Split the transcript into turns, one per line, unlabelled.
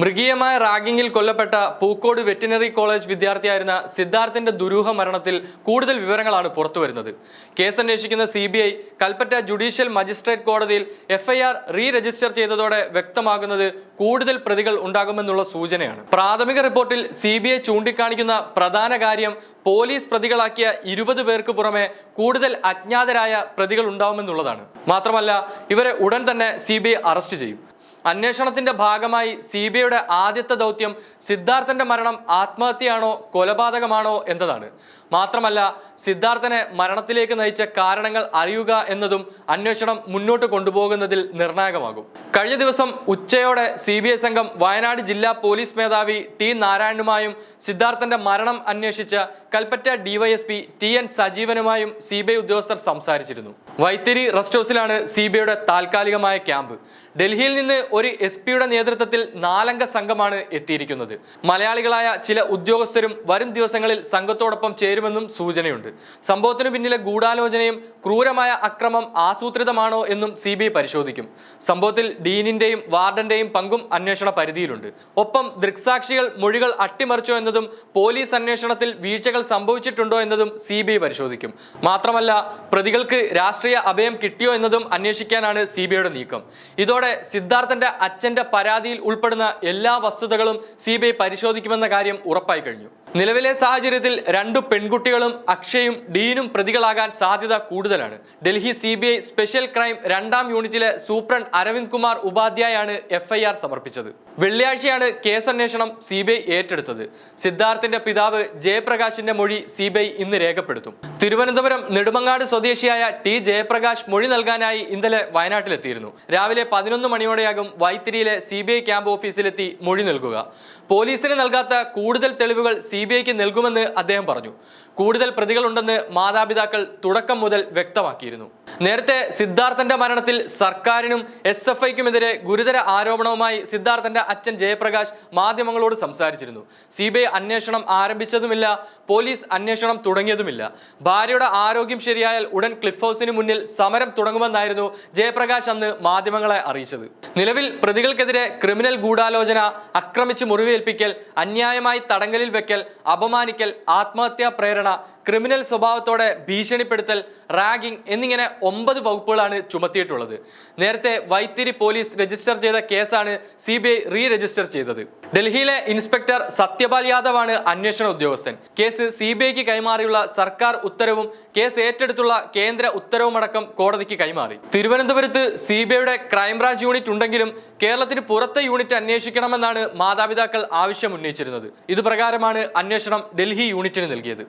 മൃഗീയമായ റാഗിങ്ങിൽ കൊല്ലപ്പെട്ട Pookode veterinary college വിദ്യാർത്ഥിയായിരുന്ന സിദ്ധാർത്ഥിന്റെ ദുരൂഹ മരണത്തിൽ കൂടുതൽ വിവരങ്ങളാണ് പുറത്തുവരുന്നത് കേസ് അന്വേഷിക്കുന്ന C B I Kalpetta judicial magistrate കോടതിയിൽ എഫ്ഐആർ റീ രജിസ്റ്റർ ചെയ്തതോടെ വ്യക്തമാകുന്നത് കൂടുതൽ പ്രതികൾ ഉണ്ടാകുമെന്നുള്ള സൂചനയാണ്. പ്രാഥമിക റിപ്പോർട്ടിൽ സി ബി ഐ ചൂണ്ടിക്കാണിക്കുന്ന പ്രധാന കാര്യം പോലീസ് പ്രതികളാക്കിയ ഇരുപത് പേർക്ക് പുറമെ കൂടുതൽ അജ്ഞാതരായ പ്രതികൾ ഉണ്ടാവുമെന്നുള്ളതാണ്. മാത്രമല്ല ഇവരെ ഉടൻ തന്നെ സി അറസ്റ്റ് ചെയ്യും. അന്വേഷണത്തിന്റെ ഭാഗമായി സി ബി ഐയുടെ ആദ്യത്തെ ദൗത്യം സിദ്ധാർത്ഥന്റെ മരണം ആത്മഹത്യയാണോ കൊലപാതകമാണോ എന്നതാണ്. മാത്രമല്ല സിദ്ധാർത്ഥനെ മരണത്തിലേക്ക് നയിച്ച കാരണങ്ങൾ അറിയുക എന്നതും അന്വേഷണം മുന്നോട്ട് കൊണ്ടുപോകുന്നതിൽ നിർണായകമാകും. കഴിഞ്ഞ ദിവസം ഉച്ചയോടെ സി സംഘം വയനാട് ജില്ലാ പോലീസ് മേധാവി ടി നാരായണനുമായും സിദ്ധാർത്ഥന്റെ മരണം അന്വേഷിച്ച കൽപ്പറ്റ ഡിവൈഎസ്പി ടി എൻ സജീവനുമായും സി ഉദ്യോഗസ്ഥർ സംസാരിച്ചിരുന്നു. വൈത്തിരി റെസ്റ്റ് ഹൗസിലാണ് സി താൽക്കാലികമായ ക്യാമ്പ്. ഡൽഹിയിൽ നിന്ന് ഒരു എസ് പിയുടെ നേതൃത്വത്തിൽ നാലംഗ സംഘമാണ് എത്തിയിരിക്കുന്നത്. മലയാളികളായ ചില ഉദ്യോഗസ്ഥരും വരും ദിവസങ്ങളിൽ സംഘത്തോടൊപ്പം ചേരുമെന്നും സൂചനയുണ്ട്. സംഭവത്തിനു പിന്നിലെ ഗൂഢാലോചനയും ക്രൂരമായ അക്രമം ആസൂത്രിതമാണോ എന്നും സി പരിശോധിക്കും. സംഭവത്തിൽ ഡീനിന്റെയും വാർഡന്റെയും പങ്കും അന്വേഷണ പരിധിയിലുണ്ട്. ഒപ്പം ദൃക്സാക്ഷികൾ മൊഴികൾ അട്ടിമറിച്ചോ എന്നതും പോലീസ് അന്വേഷണത്തിൽ വീഴ്ചകൾ സംഭവിച്ചിട്ടുണ്ടോ എന്നതും സി പരിശോധിക്കും. മാത്രമല്ല പ്രതികൾക്ക് രാഷ്ട്രീയ അഭയം കിട്ടിയോ എന്നതും അന്വേഷിക്കാനാണ് സി നീക്കം. ഇതോടെ സിദ്ധാർത്ഥന്റെ അച്ഛന്റെ പരാതിയിൽ ഉൾപ്പെടുന്ന എല്ലാ വസ്തുതകളും സി ബി ഐ പരിശോധിക്കുമെന്ന കാര്യം ഉറപ്പായി കഴിഞ്ഞു. നിലവിലെ സാഹചര്യത്തിൽ രണ്ടു പെൺകുട്ടികളും അക്ഷയും ഡീനും പ്രതികളാകാൻ സാധ്യത കൂടുതലാണ്. Delhi C B I special crime രണ്ടാം യൂണിറ്റിലെ സൂപ്രണ്ട് അരവിന്ദ് കുമാർ ഉപാധ്യായാണ് എഫ്ഐആർ സമർപ്പിച്ചത്. വെള്ളിയാഴ്ചയാണ് കേസന്വേഷണം സി ബി ഐ ഏറ്റെടുത്തത്. സിദ്ധാർത്ഥിന്റെ പിതാവ് ജയപ്രകാശിന്റെ മൊഴി സി ബി ഐ ഇന്ന് രേഖപ്പെടുത്തും. തിരുവനന്തപുരം നെടുമങ്ങാട് സ്വദേശിയായ ടി ജയപ്രകാശ് മൊഴി നൽകാനായി ഇന്നലെ വയനാട്ടിലെത്തിയിരുന്നു. രാവിലെ പതിനൊന്ന് മണിയോടെയാകും വൈത്തിരിയിലെ സി ബി ഐ ക്യാമ്പ് ഓഫീസിലെത്തി മൊഴി നൽകുക. പോലീസിന് നൽകാത്ത കൂടുതൽ തെളിവുകൾ സി ബി ഐക്ക് നൽകുമെന്ന് അദ്ദേഹം പറഞ്ഞു. കൂടുതൽ പ്രതികളുണ്ടെന്ന് മാതാപിതാക്കൾ തുടക്കം മുതൽ വ്യക്തമാക്കിയിരുന്നു. നേരത്തെ സിദ്ധാർത്ഥന്റെ മരണത്തിൽ സർക്കാരിനും എസ് എഫ് ഐക്കുമെതിരെ ഗുരുതര ആരോപണവുമായി സിദ്ധാർത്ഥന്റെ അച്ഛൻ ജയപ്രകാശ് മാധ്യമങ്ങളോട് സംസാരിച്ചിരുന്നു. സി ബി ഐ അന്വേഷണം ആരംഭിച്ചതുമില്ല പോലീസ് അന്വേഷണം തുടങ്ങിയതുമില്ല. ഭാര്യയുടെ ആരോഗ്യം ശരിയായാൽ ഉടൻ ക്ലിഫ് ഹൗസിന് മുന്നിൽ സമരം തുടങ്ങുമെന്നായിരുന്നു ജയപ്രകാശ് അന്ന് മാധ്യമങ്ങളെ അറിയിച്ചത്. നിലവിൽ പ്രതികൾക്കെതിരെ ക്രിമിനൽ ഗൂഢാലോചന ആക്രമിച്ച് മുറിവേൽപ്പിക്കൽ അന്യായമായി തടങ്കലിൽ വെക്കൽ അപമാനിക്കൽ ആത്മഹത്യാ പ്രേരണ ക്രിമിനൽ സ്വഭാവത്തോടെ ഭീഷണിപ്പെടുത്തൽ റാഗിംഗ് എന്നിങ്ങനെ ഒമ്പത് വകുപ്പുകളാണ് ചുമത്തിയിട്ടുള്ളത്. നേരത്തെ വൈത്തിരി പോലീസ് രജിസ്റ്റർ ചെയ്ത കേസാണ് C B I re register ചെയ്തത്. ഡൽഹിയിലെ ഇൻസ്പെക്ടർ സത്യപാൽ യാദവ് ആണ് അന്വേഷണ ഉദ്യോഗസ്ഥൻ. കേസ് സി ബി ഐക്ക് കൈമാറിയുള്ള സർക്കാർ ഉത്തരവും കേസ് ഏറ്റെടുത്തുള്ള കേന്ദ്ര ഉത്തരവുമടക്കം കോടതിക്ക് കൈമാറി. തിരുവനന്തപുരത്ത് സി ബി ഐയുടെ ക്രൈംബ്രാഞ്ച് യൂണിറ്റ് ഉണ്ടെങ്കിലും കേരളത്തിന് പുറത്തെ യൂണിറ്റ് അന്വേഷിക്കണമെന്നാണ് മാതാപിതാക്കൾ ആവശ്യം ഉന്നയിച്ചിരുന്നത് ഇതുപ്രകാരമാണ് അന്വേഷണം ഡൽഹി യൂണിറ്റിന് നൽകിയത്.